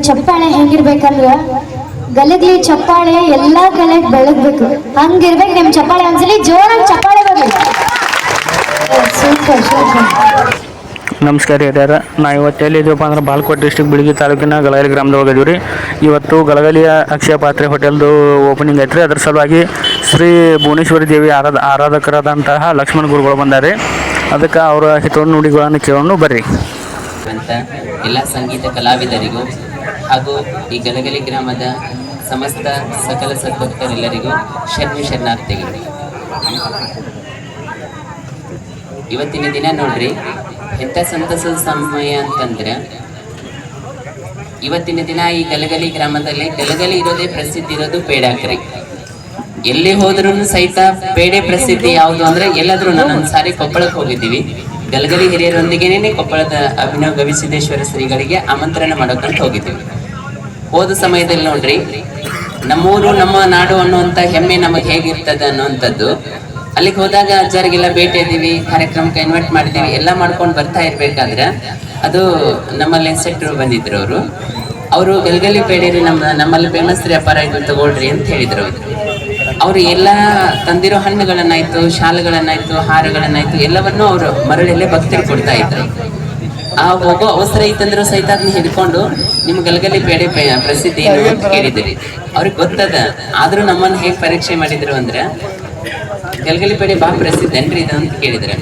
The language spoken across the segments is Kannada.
ಚಪ್ಪಾಳೆ ಹೆಂಗಿರ್ಬೇಕಂದ್ರ? ಗಲಗ್ಲಿ ಚಪ್ಪಾಳೆ ಎಲ್ಲಾ ಕಡೆ ಬೆಳಗ್ಬೇಕು. ಹಂಗಿರ್ಬೇಕು ನಿಮ್ ಚಪ್ಪಾಳೆ ಒಂದ್ಸಲಿ ಜೋರಾಗಿ ಚಪ್ಪಾಳೆ ಬರ್ಲಿ. ಸೂಪರ್ ಸೂಪರ್ ನಮಸ್ಕಾರ ಹಿರಿಯರ ನಾ ಇವತ್ತು ಎಲ್ಲಿದ್ದೀವಪ್ಪ ಅಂದ್ರೆ ಬಾಲ್ಕೋಟ್ ಡಿಸ್ಟಿಕ್ ಬಿಳಿಗಿ ತಾಲೂಕಿನ ಗಲಗಲಿ ಗ್ರಾಮದೊಳಗೆ ಇದೀವಿ ರೀ ಇವತ್ತು ಗಲಗಲಿಯ ಅಕ್ಷಯ ಪಾತ್ರೆ ಹೋಟೆಲ್ದು ಓಪನಿಂಗ್ ಐತ್ರಿ. ಅದ್ರ ಸಲುವಾಗಿ ಶ್ರೀ ಭುವನೇಶ್ವರಿ ದೇವಿ ಆರಾಧ ಆರಾಧಕರಾದಂತಹ ಲಕ್ಷ್ಮಣ ಗುರುಗಳು ಬಂದಾರೆ. ಅದಕ್ಕೆ ಅವರ ಹಿತವನ್ನು ನುಡಿಗಳನ್ನು ಕೇಳೋಣ ಬರ್ರಿ. ಅಂತ ಎಲ್ಲ ಸಂಗೀತ ಕಲಾವಿದರಿಗೂ ಹಾಗೂ ಈ ಗಲಗಲಿ ಗ್ರಾಮದ ಸಮಸ್ತ ಸಕಲ ಸದ್ಭಕ್ತರೆಲ್ಲರಿಗೂ ಶರಣು ಶರಣಾರ್ಥಿಗಳು. ಇವತ್ತಿನ ದಿನ ನೋಡ್ರಿ, ಎಂಥ ಸಂತಸದ ಸಮಯ ಅಂತಂದ್ರೆ, ಇವತ್ತಿನ ದಿನ ಈ ಗಲಗಲಿ ಗ್ರಾಮದಲ್ಲಿ ಗಲಗಲಿ ಇರೋದೇ ಪ್ರಸಿದ್ಧಿ ಇರೋದು ಪೇಡಾಕ್ರಿ. ಎಲ್ಲಿ ಹೋದ್ರೂ ಸಹಿತ ಪೇಡೆ ಪ್ರಸಿದ್ಧಿ ಯಾವುದು ಅಂದ್ರೆ ಎಲ್ಲಾದ್ರೂ ನಾನು ಸಾರಿ ಕೊಪ್ಪಳಕ್ಕೆ ಹೋಗಿದ್ದೀವಿ. ಗಲಗಲಿ ಹಿರಿಯರೊಂದಿಗೇನೆ ಕೊಪ್ಪಳದ ಅಭಿನವ್ ಗವಿಸಿದ್ದೇಶ್ವರ ಶ್ರೀಗಳಿಗೆ ಆಮಂತ್ರಣ ಮಾಡೋಕಂತ ಹೋಗಿದ್ದೀವಿ. ಹೋದ ಸಮಯದಲ್ಲಿ ನೋಡ್ರಿ, ನಮ್ಮೂರು, ನಮ್ಮ ನಾಡು ಅನ್ನುವಂತ ಹೆಮ್ಮೆ ನಮಗೆ ಹೇಗಿರ್ತದೆ ಅನ್ನುವಂಥದ್ದು. ಅಲ್ಲಿಗೆ ಹೋದಾಗ ಅಜ್ಜರಿಗೆಲ್ಲ ಭೇಟಿ ಇದ್ದೀವಿ, ಕಾರ್ಯಕ್ರಮಕ್ಕೆ ಇನ್ವೈಟ್ ಮಾಡಿದ್ದೀವಿ, ಎಲ್ಲ ಮಾಡ್ಕೊಂಡು ಬರ್ತಾ ಇರ್ಬೇಕಾದ್ರೆ ಅದು ನಮ್ಮಲ್ಲಿ ಸೆಟ್ರು ಬಂದಿದ್ರು ಅವರು. ಅವರು ಗಲ್ಗಲಿ ಪೇಡೇರಿ ನಮ್ಮ, ನಮ್ಮಲ್ಲಿ ಫೇಮಸ್ ರೀ ಅಪಾರ ಇದು ತಗೊಳ್ರಿ ಅಂತ ಹೇಳಿದ್ರು ಅವರು. ಅವರು ಎಲ್ಲ ತಂದಿರೋ ಹಣ್ಣುಗಳನ್ನಾಯ್ತು, ಶಾಲುಗಳನ್ನಾಯ್ತು, ಹಾರಗಳನ್ನಾಯ್ತು, ಎಲ್ಲವನ್ನೂ ಅವರು ಮರಳಲ್ಲೇ ಭಕ್ತರು ಕೊಡ್ತಾ ಇದ್ರು. ಆ ಹೋಗೋ ಅವಸರ ಇತ್ತಂದ್ರೂ ಸಹಿತ ಅದನ್ನ ಹಿಡ್ಕೊಂಡು ನಿಮ್ ಗಲಗಲಿ ಪೇಡೆ ಪ್ರಸಿದ್ಧಿ ಏನು ಅಂತ ಕೇಳಿದಿರಿ ಅವ್ರಿಗೆ ಗೊತ್ತದ. ಆದ್ರೂ ನಮ್ಮನ್ನ ಹೇಗ್ ಪರೀಕ್ಷೆ ಮಾಡಿದ್ರು ಅಂದ್ರೆ ಗಲಗಲಿ ಪೇಡೆ ಬಾ ಪ್ರಸಿದ್ಧ ಏನ್ರಿ ಇದು ಅಂತ ಕೇಳಿದ್ರೆ.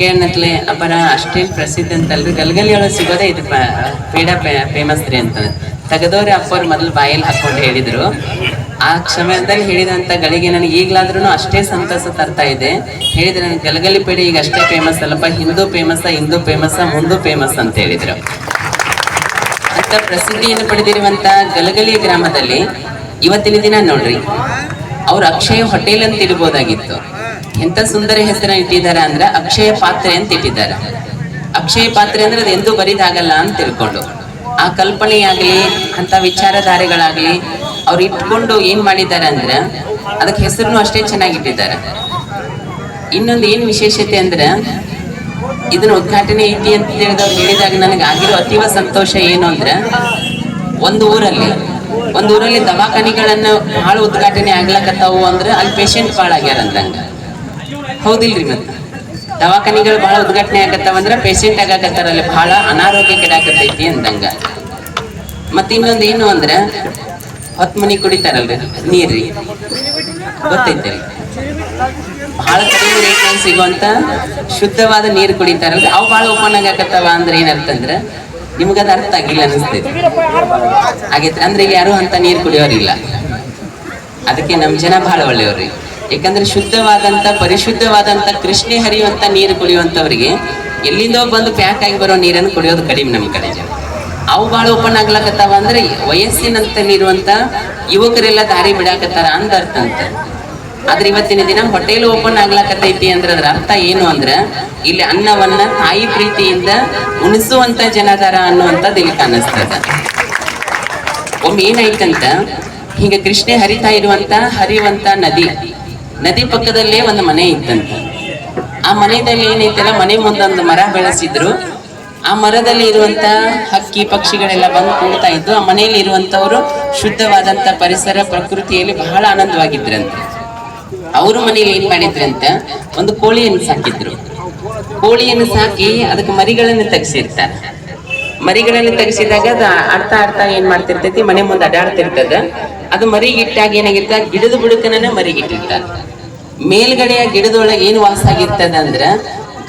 ಕೇಳನತ್ಲೆ ಅಪರ ಅಷ್ಟೇ ಪ್ರಸಿದ್ಧ ಅಂತಲ್ರಿ. ಗಲಗಲಿ ಒಳಗೆ ಸಿಗೋದೇ ಇದು ಪೇಡ ಫೇಮಸ್ ರೀ ಅಂತ. ತೆಗೆದವ್ರೆ ಅಪ್ಪವ್ರು ಮೊದಲು ಬಾಯಲ್ಲಿ ಹಾಕೊಂಡು ಹೇಳಿದ್ರು. ಆ ಕ್ಷಮದಲ್ಲಿ ಹೇಳಿದಂತ ಗಳಿಗೆ ನನಗೆ ಈಗಲಾದ್ರೂ ಅಷ್ಟೇ ಸಂತಸ ತರ್ತಾ ಇದೆ. ಹೇಳಿದ್ರೆ ನನಗೆ ಗಲಗಲಿ ಪೇಡೆ ಈಗ ಅಷ್ಟೇ ಫೇಮಸ್ ಅಲ್ಲಪ್ಪ. ಹಿಂದೂ ಫೇಮಸ್ ಹಿಂದೂ ಫೇಮಸ್ ಮುಂದೂ ಫೇಮಸ್ ಅಂತ ಹೇಳಿದ್ರು. ಅಂತ ಪ್ರಸಿದ್ಧಿಯನ್ನು ಪಡೆದಿರುವಂತ ಗಲಗಲಿ ಗ್ರಾಮದಲ್ಲಿ ಇವತ್ತಿನ ದಿನ ನೋಡ್ರಿ. ಅವ್ರ ಅಕ್ಷಯ ಹೋಟೆಲ್ ಅಂತ ಇರ್ಬೋದಾಗಿತ್ತು. ಎಂತ ಸುಂದರ ಹೆಸರ ಇಟ್ಟಿದ್ದಾರೆ ಅಂದ್ರೆ ಅಕ್ಷಯ ಪಾತ್ರೆ ಅಂತ ಇಟ್ಟಿದ್ದಾರೆ. ಅಕ್ಷಯ ಪಾತ್ರೆ ಅಂದ್ರೆ ಅದು ಎಂದೂ ಬರಿದಾಗಲ್ಲ ಅಂತ ತಿಳ್ಕೊಂಡು. ಆ ಕಲ್ಪನೆಯಾಗಲಿ, ಅಂತ ವಿಚಾರಧಾರೆಗಳಾಗ್ಲಿ ಅವ್ರು ಇಟ್ಕೊಂಡು ಏನ್ ಮಾಡಿದ್ದಾರೆ ಅಂದ್ರೆ ಅದಕ್ಕೆ ಹೆಸರನ್ನು ಅಷ್ಟೇ ಚೆನ್ನಾಗಿ ಇಟ್ಟಿದ್ದಾರೆ. ಇನ್ನೊಂದು ಏನ್ ವಿಶೇಷತೆ ಅಂದ್ರೆ ಇದನ್ನ ಉದ್ಘಾಟನೆ ಐತಿ ಅಂತ ಹೇಳಿದವ್ರು ಹೇಳಿದಾಗ ನನಗೆ ಆಗಿರೋ ಅತೀವ ಸಂತೋಷ ಏನು ಅಂದ್ರೆ, ಒಂದು ಊರಲ್ಲಿ ಒಂದು ಊರಲ್ಲಿ ದವಾಖಾನಿಗಳನ್ನ ಬಹಳ ಉದ್ಘಾಟನೆ ಆಗ್ಲಕತ್ತಾವು ಅಂದ್ರೆ ಅಲ್ಲಿ ಪೇಷಂಟ್ ಭಾಳ ಆಗ್ಯಾರ ಅಂದಂಗ. ಹೌದಿಲ್ರಿ ಮತ್ತೆ? ದವಾಖಾನೆಗಳು ಬಹಳ ಉದ್ಘಾಟನೆ ಆಗತ್ತಾವ ಅಂದ್ರೆ ಪೇಷಂಟ್ ಆಗಾಕತ್ತಾರಲ್ಲಿ ಬಹಳ ಅನಾರೋಗ್ಯ ಕೆಡಾಕತ್ತೈತಿ ಅಂದಂಗ. ಮತ್ತೆ ಇನ್ನೊಂದು ಏನು ಅಂದ್ರೆ ಹೊತ್ತು ಮನಿ ಕುಡಿತಾರಲ್ರಿ, ನೀರ್ರಿ. ಗೊತ್ತೈತೆ ಬಹಳ ಕಡಿಮೆ ರೇಟ್ನಲ್ಲಿ ಸಿಗುವಂಥ ಶುದ್ಧವಾದ ನೀರು ಕುಡಿತಾರಲ್ಲ ಅವು ಭಾಳ ಓಪನ್ ಆಗಾಕತ್ತವ ಅಂದ್ರೆ ಏನರ್ಥ ಅಂದ್ರೆ ಅದು ಅರ್ಥ ಆಗಿಲ್ಲ ಅನಿಸ್ತೈತಿ. ಆಗೈತ್ರಿ. ಅಂದ್ರೆ ಈಗ ಯಾರು ಅಂತ ನೀರು ಕುಡಿಯೋರಿಲ್ಲ. ಅದಕ್ಕೆ ನಮ್ಮ ಜನ ಭಾಳ ಒಳ್ಳೆಯವ್ರಿ. ಯಾಕಂದ್ರೆ ಶುದ್ಧವಾದಂಥ ಪರಿಶುದ್ಧವಾದಂಥ ಕೃಷ್ಣೆ ಹರಿಯುವಂಥ ನೀರು ಕುಡಿಯುವಂಥವ್ರಿಗೆ ಎಲ್ಲಿಂದೋ ಬಂದು ಪ್ಯಾಕ್ ಆಗಿ ಬರೋ ನೀರನ್ನು ಕುಡಿಯೋದು ಕಡಿಮೆ ನಮ್ಮ ಕಡೆ ಜನ. ಅವು ಭಾಳ ಓಪನ್ ಆಗ್ಲಕತ್ತಾವ ಅಂದ್ರೆ ವಯಸ್ಸಿನಂತಲ್ಲಿರುವಂತ ಯುವಕರೆಲ್ಲ ದಾರಿ ಬಿಡಾಕತ್ತಾರ ಅಂದ ಅರ್ಥ ಅಂತ. ಆದ್ರೆ ಇವತ್ತಿನ ದಿನ ಹೋಟೆಲ್ ಓಪನ್ ಆಗ್ಲಾಕತ್ತೈತಿ ಅಂದ್ರೆ ಅದ್ರ ಅರ್ಥ ಏನು ಅಂದ್ರೆ ಇಲ್ಲಿ ಅನ್ನವನ್ನ ತಾಯಿ ಪ್ರೀತಿಯಿಂದ ಉಣಿಸುವಂತ ಜನದಾರ ಅನ್ನುವಂಥದ್ದು ಇಲ್ಲಿ ಕಾಣಿಸ್ತದ ಒಮ್ಮೆ ಏನಾಯ್ತಂತ ಹಿಂಗ ಕೃಷ್ಣೆ ಹರಿತಾ ಇರುವಂತ ಹರಿಯುವಂತ ನದಿ ನದಿ ಪಕ್ಕದಲ್ಲೇ ಒಂದು ಮನೆ ಇತ್ತಂತ. ಆ ಮನೆಯಲ್ಲಿ ಏನೈತಲ್ಲ, ಮನೆ ಮುಂದೊಂದು ಮರ ಬೆಳೆಸಿದ್ರು. ಆ ಮರದಲ್ಲಿ ಇರುವಂತ ಹಕ್ಕಿ ಪಕ್ಷಿಗಳೆಲ್ಲ ಬಂದು ಕೂಡ್ತಾ ಇದ್ದು, ಆ ಮನೆಯಲ್ಲಿ ಇರುವಂತವರು ಶುದ್ಧವಾದಂತ ಪರಿಸರ, ಪ್ರಕೃತಿಯಲ್ಲಿ ಬಹಳ ಆನಂದವಾಗಿದ್ರಂತೆ. ಅವ್ರ ಮನೇಲಿ ಏನ್ ಅಂತ ಒಂದು ಕೋಳಿಯನ್ನು ಸಾಕಿದ್ರು. ಕೋಳಿಯನ್ನು ಸಾಕಿ ಅದಕ್ಕೆ ಮರಿಗಳನ್ನು ತೆಗ್ಸಿರ್ತಾರೆ. ಮರಿಗಳನ್ನು ತೆಗೆಸಿದಾಗ ಅದು ಅರ್ಥ ಅರ್ಥ ಏನ್ ಮಾಡ್ತಿರ್ತೈತಿ, ಮನೆ ಮುಂದೆ ಅಡ್ಡಾಡ್ತಿರ್ತದ. ಅದು ಮರಿಗಿಟ್ಟಾಗ ಏನಾಗಿರ್ತ ಗಿಡದ ಬುಡಕನ ಮರಿಗಿಟ್ಟಿರ್ತಾರೆ. ಮೇಲ್ಗಡೆಯ ಗಿಡದೊಳಗೆ ಏನು ವಾಸ ಆಗಿರ್ತದ ಅಂದ್ರ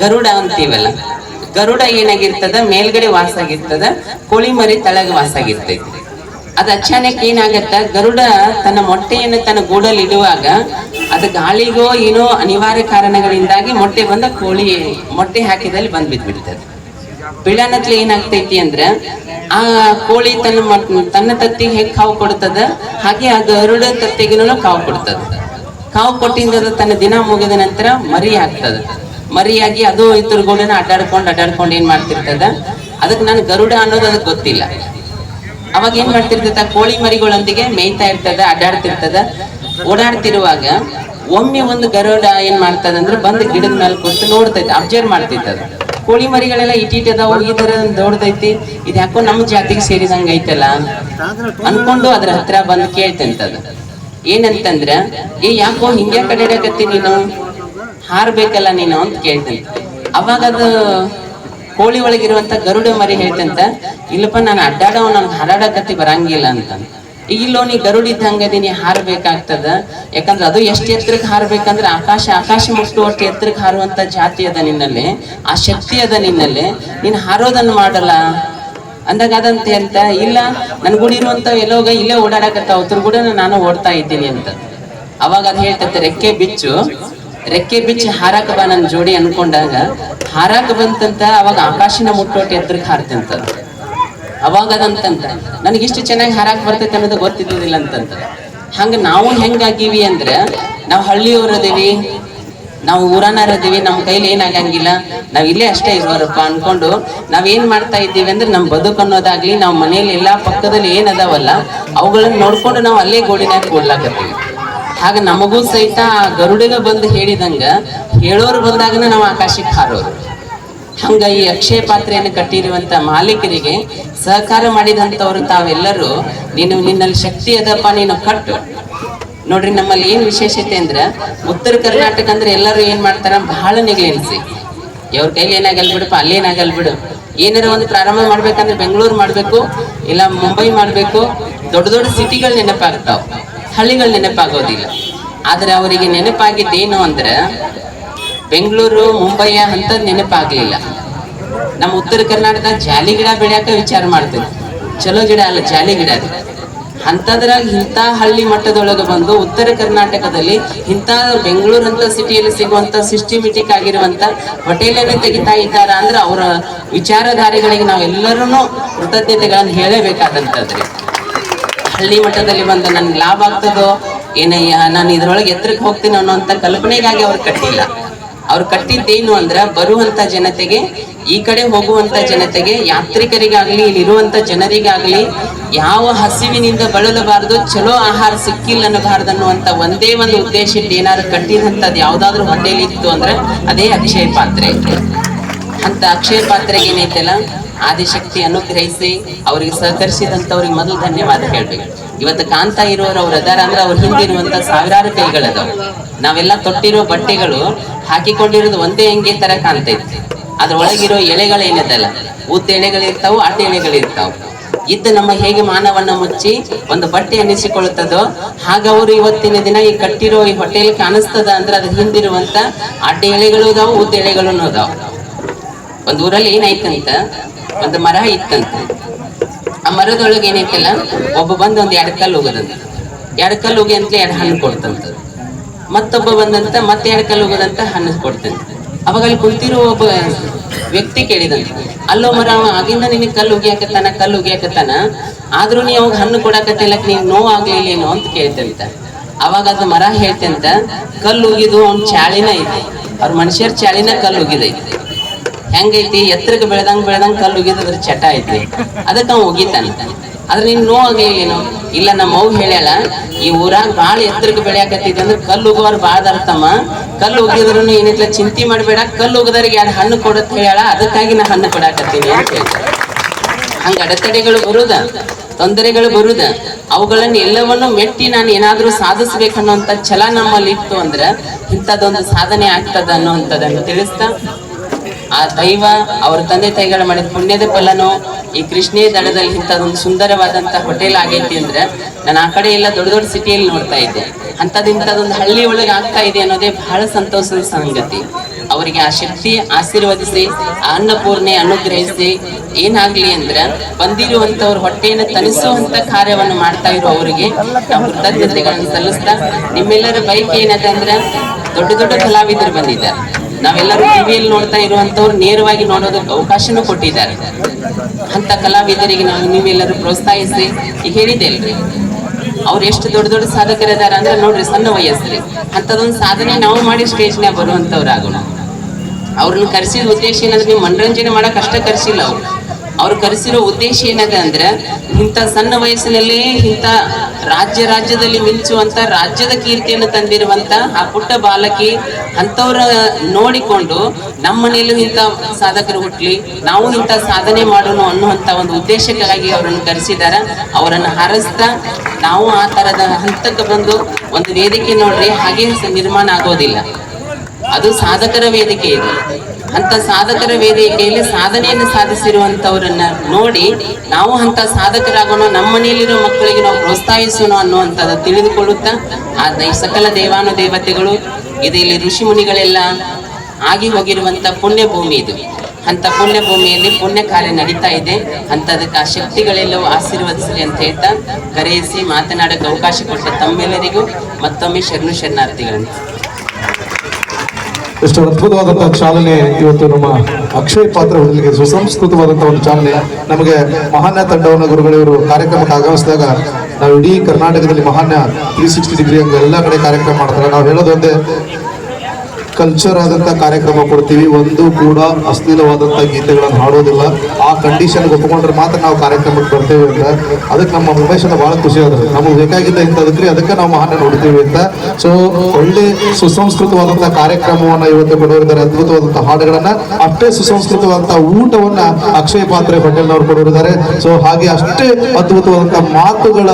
ಗರುಡ ಅಂತೀವಲ್ಲ, ಗರುಡ ಏನಾಗಿರ್ತದ, ಮೇಲ್ಗಡೆ ವಾಸ ಆಗಿರ್ತದ, ಕೋಳಿ ಮರಿ ತಳಗ ವಾಸ ಆಗಿರ್ತೈತಿ. ಅದು ಅಚಾನಕ್ ಏನಾಗತ್ತ, ಗರುಡ ತನ್ನ ಮೊಟ್ಟೆಯನ್ನು ತನ್ನ ಗೂಡಲ್ಲಿ ಇಡುವಾಗ ಅದು ಗಾಳಿಗೋ ಏನೋ ಅನಿವಾರ್ಯ ಕಾರಣಗಳಿಂದಾಗಿ ಮೊಟ್ಟೆ ಬಂದ ಕೋಳಿ ಮೊಟ್ಟೆ ಹಾಕಿದಲ್ಲಿ ಬಂದ್ ಬಿದ್ದ್ಬಿಡ್ತದೆ ಬಿಳನತ್ಲೆ ಏನಾಗ್ತೈತಿ ಅಂದ್ರ ಆ ಕೋಳಿ ತನ್ನ ತನ್ನ ತತ್ತಿಗೆ ಹೇಗೆ ಕಾವು ಕೊಡ್ತದ? ಹಾಗೆ ಆ ಗರುಡ ತತ್ತಿಗೂ ಕಾವು ಕೊಡ್ತದ. ಕಾವು ಕೊಟ್ಟಿಂದ ತನ್ನ ದಿನ ಮುಗಿದ ನಂತರ ಮರಿ ಆಗ್ತದ ಮರಿಯಾಗಿ ಅದು ಇದ್ರ ಗೂಡನ ಅಡ್ಡಾಡ್ಕೊಂಡು ಅಡ್ಡಾಡ್ಕೊಂಡು ಏನ್ ಮಾಡ್ತಿರ್ತದ? ಅದಕ್ಕೆ ನಾನು ಗರುಡ ಅನ್ನೋದು ಅದಕ್ಕೆ ಗೊತ್ತಿಲ್ಲ. ಅವಾಗ ಏನ್ ಮಾಡ್ತಿರ್ತದ ಕೋಳಿ ಮರಿಗಳೊಂದಿಗೆ ಮೇಯ್ತಾ ಇರ್ತದ, ಅಡ್ಡಾಡ್ತಿರ್ತದ. ಓಡಾಡ್ತಿರುವಾಗ ಒಮ್ಮೆ ಒಂದು ಗರುಡ ಏನ್ ಮಾಡ್ತದಂದ್ರೆ ಬಂದು ಗಿಡದ ಮೇಲೆ ಕೂತು ನೋಡ್ತೈತೆ ಅಬ್ಸರ್ವ್ ಮಾಡ್ತಿರ್ತದ. ಕೋಳಿ ಮರಿಗಳೆಲ್ಲ ಇಟ್ಟಿಟ್ಟದಾವ ಇದರ ದೊಡ್ದೈತಿ ಇದು ಯಾಕೋ ನಮ್ಮ ಜಾತಿಗೆ ಸೇರಿದಂಗ ಐತಲ್ಲ ಅನ್ಕೊಂಡು ಅದ್ರ ಹತ್ರ ಬಂದು ಕೇಳ್ತಂತದ. ಏನಂತಂದ್ರ, ಏ ಯಾಕೋ ಹಿಂಗ್ಯಾ ಕಡೆ ನೀನು? ಹಾರ್ಬೇಕಲ್ಲ ನೀನು ಅಂತ ಕೇಳ್ತಂತ. ಅವಾಗ ಅದು ಕೋಳಿ ಒಳಗಿರುವಂತ ಗರುಡ ಮರಿ ಹೇಳ್ತಂತ, ಇಲ್ಲಪ್ಪ, ನಾನು ಅಡ್ಡಾಡೋ ನನ್ಗೆ ಹಾರಾಡಕತ್ತಿ ಬರಂಗಿಲ್ಲ ಅಂತ. ಈಗ ಇಲ್ಲೋ ನೀ ಗರುಡ ಇದ್ದಂಗ ನೀ ಹಾರಬೇಕಾಗ್ತದ. ಯಾಕಂದ್ರೆ ಅದು ಎಷ್ಟು ಎತ್ತರಕ್ಕೆ ಹಾರಬೇಕಂದ್ರೆ ಆಕಾಶ ಆಕಾಶ ಮುಟ್ಟುವಷ್ಟು ಎತ್ತರಕ್ಕೆ ಹಾರುವಂತ ಜಾತಿ ಅದ ನಿನ್ನಲ್ಲಿ, ಆ ಶಕ್ತಿ ಅದ ನಿನ್ನಲ್ಲಿ. ನೀನು ಹಾರೋದನ್ನ ಮಾಡಲ್ಲ. ಅಂದಾಗ ಅದಂತ ಅಂತ, ಇಲ್ಲ, ನನ್ ಗುಡಿ ಇರುವಂತ ಎಲ್ಲೋಗ ಇಲ್ಲೇ ಓಡಾಡಕತ್ತಾವ, ಅವ್ರ ಕೂಡ ನಾನು ಓಡ್ತಾ ಇದ್ದೀನಿ ಅಂತ. ಅವಾಗ ಅದು ಹೇಳ್ತೈತೆ, ರೆಕ್ಕೆ ಬಿಚ್ಚು. ರೆಕ್ಕೆ ಬಿಚ್ಚಿ ಹಾರಾಕ ಬಾ ನನ್ನ ಜೋಡಿ ಅನ್ಕೊಂಡಾಗ ಹಾರಾಕ ಬಂತಂತ ಅವಾಗ ಆಕಾಶನ ಮುಟ್ಟೋಟಿ ಎದ್ರಿಗೆ ಹಾರ್ತಂತ. ಅವಾಗ ಅದಂತಂತ ಇಷ್ಟು ಚೆನ್ನಾಗಿ ಹಾರಾಕ್ ಬರ್ತೈತೆ ಅನ್ನೋದು ಗೊತ್ತಿದ್ದಿಲ್ಲ ಅಂತಂತ. ಹಂಗ ನಾವು ಹೆಂಗಾಗಿವಿ ಅಂದ್ರೆ, ನಾವು ಹಳ್ಳಿಯವ್ರು ಅದೀವಿ, ನಾವು ಊರನಾರ ಅದೀವಿ ನಮ್ಮ ಕೈಲಿ ಏನಾಗಂಗಿಲ್ಲ ನಾವು ಇಲ್ಲೇ ಅಷ್ಟೇ ಇರೋರಪ್ಪ ಅನ್ಕೊಂಡು ನಾವ್ ಏನ್ ಮಾಡ್ತಾ ಇದ್ದೀವಿ ಅಂದ್ರೆ ನಮ್ಮ ಬದುಕು ಅನ್ನೋದಾಗ್ಲಿ, ನಾವು ಮನೆಯಲ್ಲಿ ಎಲ್ಲಾ ಪಕ್ಕದಲ್ಲಿ ಏನ್ ಅದಾವಲ್ಲ, ಅವುಗಳನ್ನ ನೋಡ್ಕೊಂಡು ನಾವು ಅಲ್ಲೇ ಗೋಡಿನಾಗ ಕೂಡ್ಲಾಕತ್ತೀವಿ ಹಾಗ ನಮಗೂ ಸಹಿತ ಆ ಗರುಡಿಗ ಬಂದು ಹೇಳಿದಂಗ ಹೇಳೋರು ಬಂದಾಗನ ನಾವು ಆಕಾಶಕ್ಕೆ ಹಾರೋರು. ಹಂಗ ಈ ಅಕ್ಷಯ ಪಾತ್ರೆಯನ್ನು ಕಟ್ಟಿರುವಂತ ಮಾಲೀಕರಿಗೆ ಸಹಕಾರ ಮಾಡಿದಂಥವ್ರು ತಾವೆಲ್ಲರೂ, ನೀನು ನಿನ್ನಲ್ಲಿ ಶಕ್ತಿ ಅದಪ್ಪ, ನೀನು ಕಟ್ಟು. ನೋಡ್ರಿ, ನಮ್ಮಲ್ಲಿ ಏನು ವಿಶೇಷತೆ ಅಂದ್ರೆ, ಉತ್ತರ ಕರ್ನಾಟಕ ಅಂದ್ರೆ ಎಲ್ಲರೂ ಏನ್ ಮಾಡ್ತಾರ, ಬಹಳ ನೆಗ್ಲೆನ್ಸಿ. ಇವ್ರ ಕೈಲಿ ಏನಾಗಲ್ ಬಿಡಪ್ಪ ಅಲ್ಲೇನಾಗಲ್ ಬಿಡು. ಏನಾರ ಒಂದು ಪ್ರಾರಂಭ ಮಾಡ್ಬೇಕಂದ್ರೆ ಬೆಂಗಳೂರು ಮಾಡ್ಬೇಕು, ಇಲ್ಲ ಮುಂಬೈ ಮಾಡ್ಬೇಕು, ದೊಡ್ಡ ದೊಡ್ಡ ಸಿಟಿಗಳು ನೆನಪಾಗ್ತಾವ. ಹಳ್ಳಿಗಳು ನೆನಪಾಗೋದಿಲ್ಲ. ಆದರೆ ಅವರಿಗೆ ನೆನಪಾಗಿದ್ದೇನು ಅಂದ್ರೆ, ಬೆಂಗಳೂರು, ಮುಂಬೈಯ ಅಂತ ನೆನಪಾಗಲಿಲ್ಲ. ನಮ್ಮ ಉತ್ತರ ಕರ್ನಾಟಕ ಜಾಲಿ ಗಿಡ ಬೆಳ್ಯಾಕ ವಿಚಾರ ಮಾಡ್ತೀವಿ ಚಲೋ ಗಿಡ ಅಲ್ಲ, ಜಾಲಿ ಗಿಡ ಅದು. ಅಂಥದ್ರಾಗ ಇಂಥ ಹಳ್ಳಿ ಮಟ್ಟದೊಳಗೆ ಬಂದು ಉತ್ತರ ಕರ್ನಾಟಕದಲ್ಲಿ ಇಂಥ ಬೆಂಗಳೂರು ಅಂತ ಸಿಟಿಯಲ್ಲಿ ಸಿಗುವಂಥ ಸಿಸ್ಟಮೆಟಿಕ್ ಆಗಿರುವಂಥ ಹೋಟೆಲನ್ನು ತೆಗಿತಾ ಇದ್ದಾರ ಅಂದ್ರೆ ಅವರ ವಿಚಾರಧಾರೆಗಳಿಗೆ ನಾವೆಲ್ಲರೂ ಕೃತಜ್ಞತೆಗಳನ್ನು ಹೇಳಬೇಕಾದಂತದ್ರಿ ಹಳ್ಳಿ ಮಟ್ಟದಲ್ಲಿ ಬಂದು ನನ್ಗೆ ಲಾಭ ಆಗ್ತದೋ? ಏನಯ್ಯ, ನಾನು ಇದ್ರೊಳಗೆ ಎತ್ತರಕ್ಕೆ ಹೋಗ್ತೀನಿ ಅನ್ನೋಂಥ ಕಲ್ಪನೆಗಾಗಿ ಅವ್ರು ಕಟ್ಟಿಲ್ಲ. ಅವ್ರು ಕಟ್ಟಿದ್ದೇನು ಅಂದ್ರೆ ಬರುವಂತ ಜನತೆಗೆ, ಈ ಕಡೆ ಹೋಗುವಂತ ಜನತೆಗೆ, ಯಾತ್ರಿಕರಿಗಾಗ್ಲಿ, ಇಲ್ಲಿರುವಂತ ಜನರಿಗಾಗ್ಲಿ, ಯಾವ ಹಸಿವಿನಿಂದ ಬಳಲಬಾರದು ಚಲೋ ಆಹಾರ ಸಿಕ್ಕಿಲ್ಲ ಅನ್ನಬಾರ್ದು ಅನ್ನುವಂತ ಒಂದೇ ಒಂದು ಉದ್ದೇಶ ಏನಾದ್ರು ಕಟ್ಟಿದಂಥದ್ದು ಯಾವ್ದಾದ್ರು ಹೋಟೆಲ್ ಇತ್ತು ಅಂದ್ರೆ ಅದೇ ಅಕ್ಷಯ ಪಾತ್ರೆ. ಅಂತ ಅಕ್ಷಯ ಪಾತ್ರೆಗೆ ಏನೈತಲ್ಲ? ಆದಿಶಕ್ತಿ ಅನುಗ್ರಹಿಸಿ ಅವರಿಗೆ ಸಹಕರಿಸಿದಂಥವ್ರಿಗೆ ಮೊದಲು ಧನ್ಯವಾದ ಹೇಳ್ಬೇಕು. ಇವತ್ತು ಕಾಣ್ತಾ ಇರೋರು ಅವ್ರು ಅದಾರ ಅಂದ್ರೆ ಅವ್ರ ಹಿಂದಿರುವಂತ ಸಾವಿರಾರು ಕೈಗಳದಾವ್ ನಾವೆಲ್ಲ ತೊಟ್ಟಿರೋ ಬಟ್ಟೆಗಳು ಹಾಕಿಕೊಂಡಿರೋದು ಒಂದೇ ಅಂಗಿ ತರ ಕಾಣ್ತೈತಿ ಅದ್ರ ಒಳಗಿರೋ ಎಳೆಗಳೇನದಲ್ಲ ಉದ್ದ ಎಳೆಗಳಿರ್ತಾವ ಅಡ್ಡ ಎಳೆಗಳಿರ್ತಾವ ಇದ್ದ ನಮ್ಮ ಹೇಗೆ ಮಾನವನ್ನ ಮುಚ್ಚಿ ಒಂದು ಬಟ್ಟೆ ಅನ್ನಿಸಿಕೊಳ್ಳುತ್ತದೋ ಹಾಗ ಅವರು ಇವತ್ತಿನ ದಿನ ಈ ಕಟ್ಟಿರೋ ಈ ಹೊಟ್ಟೆಯಲ್ಲಿ ಕಾಣಿಸ್ತದ ಅಂದ್ರೆ ಅದ್ರ ಹಿಂದಿರುವಂತ ಅಡ್ಡ ಎಳೆಗಳು ಅದಾವು ಉದ್ದ ಎಳೆಗಳು ಅದಾವ. ಒಂದ್ ಊರಲ್ಲಿ ಏನಾಯ್ತಂತ? ಒಂದು ಮರ ಇತ್ತಂತ. ಆ ಮರದೊಳಗೆ ಏನೈತಲ್ಲ ಒಬ್ಬ ಬಂದು ಒಂದು ಎರಡು ಕಲ್ಲು ಹೋಗದಂತ. ಎರಡು ಕಲ್ಲು ಹೋಗಿ ಅಂತ ಎರಡು ಹಣ್ಣು ಕೊಡ್ತಂತ. ಮತ್ತೊಬ್ಬ ಬಂದಂತ ಮತ್ತೆ ಎರಡು ಕಲ್ಲು ಹೋಗದಂತ ಹಣ್ಣು ಕೊಡ್ತಂತ. ಅವಾಗ ಅಲ್ಲಿ ಕುಳಿತಿರೋ ಒಬ್ಬ ವ್ಯಕ್ತಿ ಕೇಳಿದಂತ, ಅಲ್ಲೋ ಮರ ಅವ ಆಗಿಂದ ನಿನಗೆ ಕಲ್ಲು ಉಗಿಯಾಕತ್ತಾನ ಕಲ್ಲು ಉಗಿಯಾಕತ್ತಾನ? ಆದ್ರೂ ನೀ ಅವಾಗ ಹಣ್ಣು ಕೊಡಾಕತ್ತಿಲ್ಲ ನೀನ್ ನೋವು ಆಗ್ಲಿಲ್ಲೇನೋ ಅಂತ ಕೇಳ್ತಂತ. ಅವಾಗ ಅದು ಮರ ಹೇಳ್ತಂತ, ಕಲ್ಲು ಉಗಿದು ಅವ್ನ ಚಾಳಿನ ಇದೆ. ಅವ್ರ ಮನುಷ್ಯರ ಚಾಳಿನ ಕಲ್ಲು ಉಗಿದೈತಿ. ಹೆಂಗೈತಿ, ಎತ್ತರಕ್ಕೆ ಬೆಳೆದಂಗ್ ಬೆಳೆದಂಗ್ ಕಲ್ಲು ಉಗಿದ ಚಟ ಐತಿ. ಅದಕ್ಕೆ ಅವ್ ಉಗಿತಾನ. ಆದ್ರೆ ನೀನ್ ನೋ ಏನು? ಇಲ್ಲ, ನಮ್ಮ ಮಗು ಹೇಳ್ಯಾಳ, ಈ ಊರಾಗ ಬಾಳ ಎತ್ತರಕ್ಕೆ ಬೆಳೆಯಾಕತ್ತಿದ್ ಅಂದ್ರೆ ಕಲ್ಲು ಉಗೋರ್ ಬಾಳ ಅರ್ಥಮ್ಮ. ಕಲ್ಲು ಉಗಿದ್ರು ಏನಿಲ್ಲ, ಚಿಂತೆ ಮಾಡಬೇಡ. ಕಲ್ಲು ಉಗದವ್ರಿಗೆ ಯಾರು ಹಣ್ಣು ಕೊಡತ್ ಹೇಳ ಅದಕ್ಕಾಗಿ ನಾ ಹಣ್ಣು ಕೊಡಾಕತ್ತೀನಿ ಅಂತ ಹೇಳ್ತಾರೆ ಹಂಗ ಅಡೆತಡೆಗಳು ಬರುದ, ತೊಂದರೆಗಳು ಬರುದ. ಅವುಗಳನ್ನ ಎಲ್ಲವನ್ನೂ ಮೆಟ್ಟಿ ನಾನು ಏನಾದ್ರೂ ಸಾಧಿಸ್ಬೇಕನ್ನುವಂತ ಛಲ ನಮ್ಮಲ್ಲಿ ಇತ್ತು ಅಂದ್ರೆ ಇಂಥದ್ದೊಂದು ಸಾಧನೆ ಆಗ್ತದ ಅನ್ನುವಂಥದ್ದನ್ನು ತಿಳಿಸ್ತಾ ಆ ದೈವ ಅವ್ರ ತಂದೆ ತಾಯಿಗಳು ಮಾಡಿದ ಪುಣ್ಯದ ಫಲನೋ ಈ ಕೃಷ್ಣೇ ದಡದಲ್ಲಿ ಇಂಥದೊಂದು ಸುಂದರವಾದಂತ ಹೋಟೆಲ್ ಆಗೈತಿ ಅಂದ್ರೆ ನಾನು ಆ ಕಡೆ ಎಲ್ಲ ದೊಡ್ಡ ದೊಡ್ಡ ಸಿಟಿಯಲ್ಲಿ ನೋಡ್ತಾ ಇದ್ದೆ. ಅಂಥದ್ದು ಇಂಥದ್ದೊಂದು ಹಳ್ಳಿ ಒಳಗೆ ಆಗ್ತಾ ಇದೆ ಅನ್ನೋದೇ ಬಹಳ ಸಂತೋಷದ ಸಂಗತಿ. ಅವರಿಗೆ ಆ ಶಕ್ತಿ ಆಶೀರ್ವದಿಸಿ ಅನ್ನಪೂರ್ಣೆ ಅನುಗ್ರಹಿಸಿ ಏನಾಗ್ಲಿ ಅಂದ್ರೆ ಬಂದಿರುವಂತವ್ರ ಹೊಟ್ಟೆಯನ್ನು ತನಿಸುವಂತ ಕಾರ್ಯವನ್ನು ಮಾಡ್ತಾ ಇರೋ ಅವರಿಗೆ ನಾವು ಕೃತಜ್ಞತೆಗಳನ್ನು ಸಲ್ಲಿಸ್ತಾ ನಿಮ್ಮೆಲ್ಲರ ಬೈಕ್ ಏನದ ಅಂದ್ರೆ ದೊಡ್ಡ ದೊಡ್ಡ ಕಲಾವಿದರು ಬಂದಿದ್ದಾರೆ. ನಾವೆಲ್ಲರೂ ಟಿವಿಯಲ್ಲಿ ನೋಡ್ತಾ ಇರುವಂತವ್ರು ನೇರವಾಗಿ ನೋಡೋದಕ್ಕೆ ಅವಕಾಶನೂ ಕೊಟ್ಟಿದ್ದಾರೆ. ಅಂತ ಕಲಾವಿದರಿಗೆ ನಾವು ನೀವೆಲ್ಲರೂ ಪ್ರೋತ್ಸಾಹಿಸಿ ಈಗ ಹೇಳಿದೆ ಅಲ್ರಿ ಅವ್ರು ಎಷ್ಟು ದೊಡ್ಡ ದೊಡ್ಡ ಸಾಧಕರಿದ್ದಾರೆ ಅಂದ್ರೆ ನೋಡ್ರಿ ಸಣ್ಣ ವಯಸ್ಸಲ್ಲಿ ಅಂತದೊಂದು ಸಾಧನೆ ನಾವು ಮಾಡಿ ಸ್ಟೇಜ್ನಾಗ ಆಗೋಣ ಅವ್ರನ್ನ ಕರೆಸಿದ ಉದ್ದೇಶ ಏನಂದ್ರೆ ನೀವು ಮನರಂಜನೆ ಮಾಡಕ್ ಅಷ್ಟೇ ಕರ್ಸಿಲ್ಲ ಅವ್ರು. ಅವ್ರು ಕರೆಸಿರೋ ಉದ್ದೇಶ ಏನದ ಅಂದ್ರೆ, ಇಂಥ ಸಣ್ಣ ವಯಸ್ಸಿನಲ್ಲೇ ಇಂಥ ರಾಜ್ಯ ರಾಜ್ಯದಲ್ಲಿ ಮಿಂಚುವಂತ ರಾಜ್ಯದ ಕೀರ್ತಿಯನ್ನು ತಂದಿರುವಂತ ಆ ಪುಟ್ಟ ಬಾಲಕಿ ಅಂತವ್ರ ನೋಡಿಕೊಂಡು ನಮ್ಮ ಮನೆಯಲ್ಲೂ ಇಂಥ ಸಾಧಕರು ಹುಟ್ಲಿ, ನಾವು ಇಂಥ ಸಾಧನೆ ಮಾಡೋಣ ಅನ್ನುವಂತ ಒಂದು ಉದ್ದೇಶಕ್ಕಾಗಿ ಅವರನ್ನು ಕರೆಸಿದಾರ. ಅವರನ್ನು ಹಾರಸ್ತಾ ನಾವು ಆ ಥರದ ಹಂತಕ್ಕೆ ಬಂದು ಒಂದು ವೇದಿಕೆ ನೋಡ್ರಿ ಹಾಗೆ ನಿರ್ಮಾಣ ಆಗೋದಿಲ್ಲ. ಅದು ಸಾಧಕರ ವೇದಿಕೆ ಇದು. ಅಂತ ಸಾಧಕರ ವೇದಿಕೆಯಲ್ಲಿ ಸಾಧನೆಯನ್ನು ಸಾಧಿಸಿರುವಂತವರನ್ನ ನೋಡಿ ನಾವು ಅಂತ ಸಾಧಕರಾಗೋಣ, ನಮ್ಮ ಮನೆಯಲ್ಲಿರೋ ಮಕ್ಕಳಿಗೆ ನಾವು ಪ್ರೋತ್ಸಾಹಿಸೋಣ ಅನ್ನುವಂಥದ್ದು ತಿಳಿದುಕೊಳ್ಳುತ್ತಾ, ಆ ಸಕಲ ದೇವಾನು ದೇವತೆಗಳು ಇದು ಇಲ್ಲಿ ಋಷಿ ಮುನಿಗಳೆಲ್ಲ ಆಗಿ ಹೋಗಿರುವಂತ ಪುಣ್ಯ ಭೂಮಿ ಇದು. ಅಂತ ಪುಣ್ಯ ಭೂಮಿಯಲ್ಲಿ ಪುಣ್ಯ ಕಾರ್ಯ ನಡೀತಾ ಇದೆ. ಅಂತದಕ್ಕೆ ಆ ಶಕ್ತಿಗಳೆಲ್ಲವೂ ಆಶೀರ್ವದಿಸಲಿ ಅಂತ ಹೇಳ್ತಾ ಕರೆಯಿಸಿ ಮಾತನಾಡಕ್ಕೆ ಅವಕಾಶ ಕೊಟ್ಟ ತಮ್ಮೆಲ್ಲರಿಗೂ ಮತ್ತೊಮ್ಮೆ ಶರಣು ಶರಣಾರ್ಥಿಗಳನ್ನು. ಎಷ್ಟು ಅದ್ಭುತವಾದಂತಹ ಚಾಲನೆ ಇವತ್ತು ನಮ್ಮ ಅಕ್ಷಯ ಪಾತ್ರ ಹೊಂದಲಿಕ್ಕೆ ಸುಸಂಸ್ಕೃತವಾದಂತಹ ಒಂದು ಚಾಲನೆ. ನಮಗೆ ಮಹಾನ್ಯ ತಂಡವನ್ನು ಗುರುಗಳಿವರು ಕಾರ್ಯಕ್ರಮಕ್ಕೆ ಆಗಮಿಸಿದಾಗ ನಾವು ಇಡೀ ಕರ್ನಾಟಕದಲ್ಲಿ ಮಹಾನ್ಯ ತ್ರೀ ಸಿಕ್ಸ್ಟಿ ಡಿಗ್ರಿ ಹಂಗೆ ಎಲ್ಲ ಕಡೆ ಕಾರ್ಯಕ್ರಮ ಮಾಡ್ತಾರೆ. ನಾವು ಹೇಳೋದು ಒಂದೇ ಕಲ್ಚರ್ ಆದಂಥ ಕಾರ್ಯಕ್ರಮ ಕೊಡ್ತೀವಿ. ಒಂದು ಕೂಡ ಅಶ್ಲೀಲವಾದಂತ ಗೀತೆಗಳನ್ನು ಹಾಡೋದಿಲ್ಲ. ಆ ಕಂಡೀಷನ್ ಒಪ್ಪಿಕೊಂಡ್ರೆ ಮಾತ್ರ ನಾವು ಕಾರ್ಯಕ್ರಮಕ್ಕೆ ಬರ್ತೇವೆ ಅಂತ. ಅದಕ್ಕೆ ನಮ್ಮ ಉಮೇಶನ ಬಹಳ ಖುಷಿ ಆದ್ರೆ. ನಮಗೆ ಬೇಕಾಗಿದ್ದ ಇಂಥದಕ್ಕೆ ಅದಕ್ಕೆ ನಾವು ಮಹಾನ ನೋಡ್ತೀವಿ ಅಂತ. ಸೊ ಒಳ್ಳೆ ಸುಸಂಸ್ಕೃತವಾದಂಥ ಕಾರ್ಯಕ್ರಮವನ್ನ ಇವತ್ತು ಕೊಡೋರಿದ್ದಾರೆ ಅದ್ಭುತವಾದಂತಹ ಹಾಡುಗಳನ್ನ, ಅಷ್ಟೇ ಸುಸಂಸ್ಕೃತವಾದಂತಹ ಊಟವನ್ನ ಅಕ್ಷಯ ಪಾತ್ರೆ ಹೋಟೆಲ್ನವರು ಕೊಡೋರಿದ್ದಾರೆ ಸೊ ಹಾಗೆ ಅಷ್ಟೇ ಅದ್ಭುತವಾದಂತಹ ಮಾತುಗಳ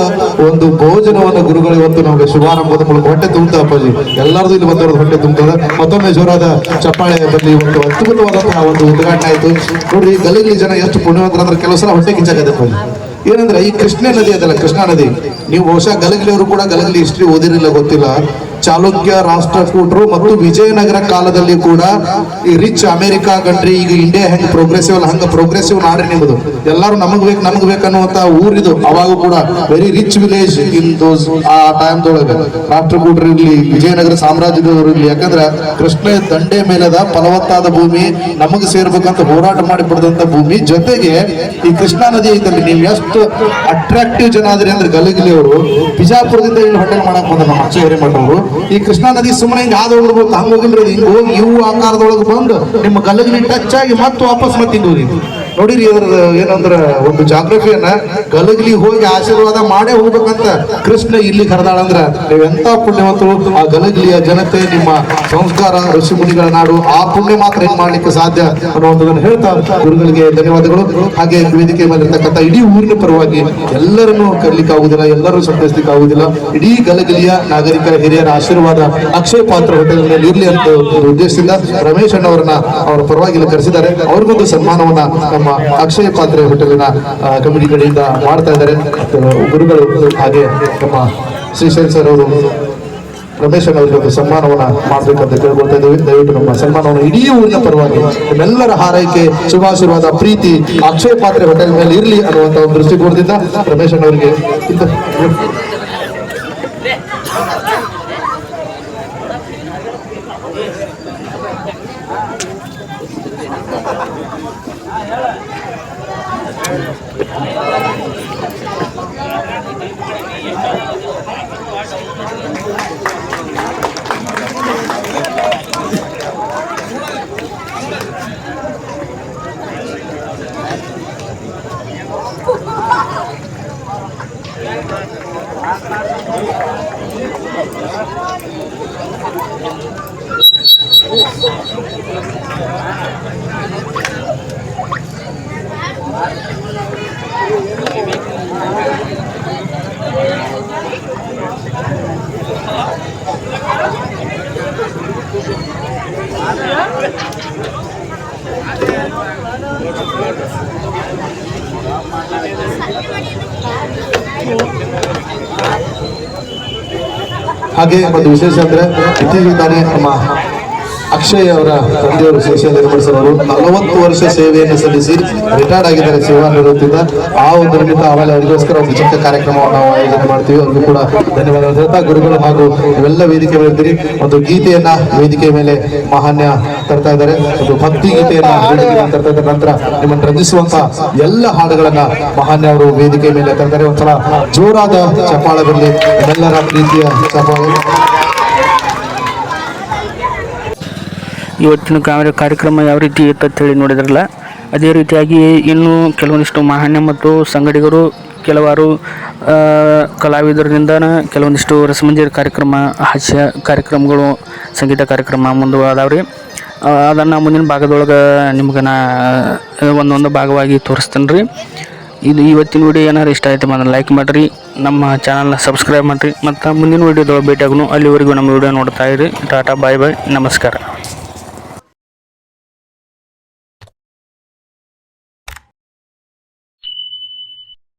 ಒಂದು ಭೋಜನವನ್ನು ಗುರುಗಳು ಇವತ್ತು ನಮಗೆ ಶುಭಾರಂಭದ ಮೂಲಕ ಹೊಟ್ಟೆ ತುಂಬುತ್ತಾ ಅಪ್ಪಾಜಿ. ಎಲ್ಲರದು ಇಲ್ಲಿ ಬಂದವರು ಹೊಟ್ಟೆ ತುಂಬುತ್ತದೆ ಮತ್ತೊಮ್ಮೆ ಜೋರಾದ ಚಪ್ಪಾಳೆ ಬರಲಿ ಒಂದು ಅದ್ಭುತವಾದಂತಹ ಒಂದು ಉದ್ಘಾಟನೆ ಆಯ್ತು. ನೋಡ್ರಿ, ಗಲಗಲಿ ಜನ ಎಷ್ಟು ಪುಣ್ಯವಂತರ ಅಂದ್ರೆ ಕೆಲವು ಸಲ ಹೊಟ್ಟೆ ಕಿಚ್ಚಾಗತ್ತೆ ಅಪ್ಪಾಜಿ ಏನಂದ್ರೆ ಈ ಕೃಷ್ಣ ನದಿ ಅದಲ್ಲ, ಕೃಷ್ಣಾ ನದಿ. ನೀವು ಬಹುಶಃ ಗಲಗಲಿಯವರು ಕೂಡ ಗಲಗಲಿ ಹಿಸ್ಟ್ರಿ ಓದಿರಲಿಲ್ಲ, ಗೊತ್ತಿಲ್ಲ. ಚಾಲುಕ್ಯ ರಾಷ್ಟ್ರಕೂಟರು ಮತ್ತು ವಿಜಯನಗರ ಕಾಲದಲ್ಲಿ ಕೂಡ ಈ ರಿಚ್ ಅಮೆರಿಕಾ ಕಂಟ್ರಿ ಈಗ ಇಂಡಿಯಾ ಹೆಂಗ್ ಪ್ರೋಗ್ರೆಸಿವ್ ಹಂಗ ಪ್ರೋಗ್ರೆಸಿವ್ ನಾಡ್ರಿ ನಿಮ್ಮದು ಎಲ್ಲರೂ ನಮಗ್ ಬೇಕು, ನಮಗ್ ಬೇಕನ್ನುವಂತ ಊರಿದು, ಅವಾಗ ಕೂಡ very rich village in those ಆ ಟೈಮ್ದೊಳಗೆ ರಾಷ್ಟ್ರಕೂಟರು ಇರ್ಲಿ, ವಿಜಯನಗರ ಸಾಮ್ರಾಜ್ಯದವರು ಇರ್ಲಿ, ಯಾಕಂದ್ರೆ ಕೃಷ್ಣ ದಂಡೆ ಮೇಲದ ಫಲವತ್ತಾದ ಭೂಮಿ ನಮಗ್ ಸೇರ್ಬೇಕಂತ ಹೋರಾಟ ಮಾಡಿ ಪಡೆದಂತ ಭೂಮಿ. ಜೊತೆಗೆ ಈ ಕೃಷ್ಣಾ ನದಿ ಐತಲ್ಲಿ, ನೀವು ಎಷ್ಟು ಅಟ್ರಾಕ್ಟಿವ್ ಜನ ಆದ್ರಿ ಅಂದ್ರೆ ಗಲಗಿಲಿ ಅವರು ಬಿಜಾಪುರದಿಂದ ಇಲ್ಲಿ ಹೋಟೆಲ್ ಮಾಡಕ್ ಬಂದ ನಮ್ಮ ಅಚ್ಚೇರಿ ಮಠವರು. ಈ ಕೃಷ್ಣಾ ನದಿ ಸುಮ್ಮನೆ ಹಿಂಗೆ ಹಾದು ಹೋಗ್ಬೇಕು ಹಂಗೆ ಹೋಗಿಲ್ರಿ? ಹಿಂಗೆ ಹಿಂಗ ಇವು ಆಕಾರದೊಳಗೆ ಬಂದು ನಿಮ್ಮ ಗಲಗಿನ ಟಚ್ ಆಗಿ ಮತ್ತೆ ವಾಪಸ್ ಮತ್ತೆ ಹೋಗಿ ನೋಡಿರಿ ಇದ್ರ ಏನಂದ್ರ ಒಂದು ಜಾಗ್ರಫಿಯನ್ನ ಗಲಗಲಿ ಹೋಗಿ ಆಶೀರ್ವಾದ ಮಾಡೇ ಹೋಗ್ಬೇಕಂತ ಕೃಷ್ಣ ಇಲ್ಲಿ ಕರೆದಾಳಂದ್ರ ನೀವೆಂತ ಪುಣ್ಯವಂತರು, ಆ ಗಲಗಲಿಯ ಜನತೆ ನಿಮ್ಮ ಸಂಸ್ಕಾರ ಋಷಿ ಮುನಿಗಳ ನಾಡು ಆ ಪುಣ್ಯ ಮಾತ್ರ ಏನ್ ಮಾಡ್ಲಿಕ್ಕೆ ಸಾಧ್ಯ ಅನ್ನುವಂಥದ್ದನ್ನು ಹೇಳ್ತಾ ಗುರುಗಳಿಗೆ ಧನ್ಯವಾದಗಳು. ಹಾಗೆ ವೇದಿಕೆ ಮೇಲಿರ್ತಕ್ಕಂಥ ಇಡೀ ಊರಿನ ಪರವಾಗಿ ಎಲ್ಲರನ್ನೂ ಕರ್ಲಿಕ್ಕೆ ಆಗುದಿಲ್ಲ ಎಲ್ಲರೂ ಸಂತೈಸ್ಲಿಕ್ಕೆ ಆಗುದಿಲ್ಲ. ಇಡೀ ಗಲಗಲಿಯ ನಾಗರಿಕರ ಹಿರಿಯರ ಆಶೀರ್ವಾದ ಅಕ್ಷಯ ಪಾತ್ರ ಹೋಟೆಲ್ನಲ್ಲಿ ಇರಲಿ ಅಂತ ಉದ್ದೇಶದಿಂದ ರಮೇಶ್ ಅಣ್ಣವರನ್ನ ಅವರ ಪರವಾಗಿ ಕರೆಸಿದ್ದಾರೆ. ಅವ್ರಿಗೊಂದು ಸನ್ಮಾನವನ್ನ ನಮ್ಮ ಅಕ್ಷಯ ಪಾತ್ರೆ ಹೋಟೆಲಿನ ಕಮಿಟಿ ಕಡೆಯಿಂದ ಮಾಡ್ತಾ ಇದ್ದಾರೆ. ಗುರುಗಳು ಹಾಗೆ ನಮ್ಮ ಶ್ರೀಶೈಲ್ ಸರ್ ಅವರು ರಮೇಶ್ ಒಂದು ಸನ್ಮಾನವನ್ನ ಮಾಡ್ಬೇಕಂತ ಕೇಳ್ಕೊಳ್ತಾ ಇದ್ದೀವಿ. ದಯವಿಟ್ಟು ನಮ್ಮ ಸನ್ಮಾನವನ್ನು ಇಡೀ ಊರಿನ ಪರವಾಗಿ ನಿಮ್ಮೆಲ್ಲರ ಹಾರೈಕೆ, ಶುಭಾಶೀರ್ವಾದ, ಪ್ರೀತಿ ಅಕ್ಷಯ ಪಾತ್ರೆ ಹೋಟೆಲ್ ಮೇಲೆ ಇರಲಿ ಅನ್ನುವಂತ ಒಂದು ದೃಷ್ಟಿಕೋನದಿಂದ ರಮೇಶ್ ಅವರಿಗೆ ಇಂತ ಹಾಗೆ ಒಂದು ವಿಶೇಷ ಅಂದ್ರೆ ಇತ್ತೀಚೆಗೆ ತಾನೇ ನಮ್ಮ ಅಕ್ಷಯ್ ಅವರ ತಂದೆಯವರು ಶ್ರೀಶೈಲ ನಿರ್ಮಡಿಸರ್ ಅವರು ನಲವತ್ತು ವರ್ಷ ಸೇವೆಯನ್ನು ಸಲ್ಲಿಸಿ ರಿಟೈರ್ಡ್ ಆಗಿದ್ದಾರೆ ಸೇವಾ ನಿವೃತ್ತಿಯಿಂದ ಆ ಒಂದು ನಿಮಿತ್ತ ಆಮೇಲೆ ಅವರಿಗೋಸ್ಕರ ಒಂದು ಚಿಕ್ಕ ಕಾರ್ಯಕ್ರಮವನ್ನು ನಾವು ಆಯೋಜನೆ ಮಾಡ್ತೀವಿ. ಅವ್ರಿಗೂ ಕೂಡ ಧನ್ಯವಾದ ಹೇಳ್ತಾ ಗುರುಗಳು ಹಾಗೂ ಇವೆಲ್ಲ ವೇದಿಕೆ ಮೇಲೆ ಒಂದು ಗೀತೆಯನ್ನ ವೇದಿಕೆ ಮೇಲೆ ಮಹಾನ್ಯ ತರ್ತಾ ಇದ್ದಾರೆ. ಒಂದು ಭಕ್ತಿ ಗೀತೆಯನ್ನ ತರ್ತಾ ಇದ್ದಾರೆ. ನಂತರ ನಿಮ್ಮನ್ನು ರಂಜಿಸುವಂತ ಎಲ್ಲ ಹಾಡುಗಳನ್ನ ಮಹಾನ್ಯ ಅವರು ವೇದಿಕೆ ಮೇಲೆ ತರ್ತಾರೆ. ಒಂಥರ ಜೋರಾದ ಚಪ್ಪಾಳೆ ಬರಲಿ ನಿಮ್ಮೆಲ್ಲರ ಪ್ರೀತಿಯ ಚಪ್ಪಾಳೆ. ಇವತ್ತಿನ ಕಾರ್ಯ ಕಾರ್ಯಕ್ರಮ ಯಾವ ರೀತಿ ಇತ್ತು ಅಂತೇಳಿ ನೋಡಿದ್ರಲ್ಲ, ಅದೇ ರೀತಿಯಾಗಿ ಇನ್ನು ಕೆಲವೊಂದಿಷ್ಟು ಮಹಾನ್ಯ ಮತ್ತು ಸಂಗಡಿಗರು, ಕೆಲವಾರು ಕಲಾವಿದರಿಂದ ಕೆಲವೊಂದಿಷ್ಟು ರಸಮಂಜರಿ ಕಾರ್ಯಕ್ರಮ, ಹಾಸ್ಯ ಕಾರ್ಯಕ್ರಮಗಳು, ಸಂಗೀತ ಕಾರ್ಯಕ್ರಮ ಮುಂದುವರೆದಾವ್ರಿ. ಅದನ್ನು ಮುಂದಿನ ಭಾಗದೊಳಗೆ ನಿಮ್ಗೆ ನಾ ಒಂದೊಂದು ಭಾಗವಾಗಿ ತೋರಿಸ್ತೇನೆ ರೀ ಇದು ಇವತ್ತಿನ ವಿಡಿಯೋ ಏನಾರು ಇಷ್ಟ ಆಯಿತು ಮಾಡಿ ಲೈಕ್ ಮಾಡಿರಿ, ನಮ್ಮ ಚಾನಲ್ನ ಸಬ್ಸ್ಕ್ರೈಬ್ ಮಾಡಿರಿ, ಮತ್ತು ಮುಂದಿನ ವಿಡಿಯೋದೊಳಗೆ ಭೇಟಿಯಾಗೂ ಅಲ್ಲಿವರೆಗೂ ನಮ್ಮ ವಿಡಿಯೋ ನೋಡ್ತಾ ಇರಿ. ಟಾಟಾ ಬಾಯ್ ಬಾಯ್ ನಮಸ್ಕಾರ.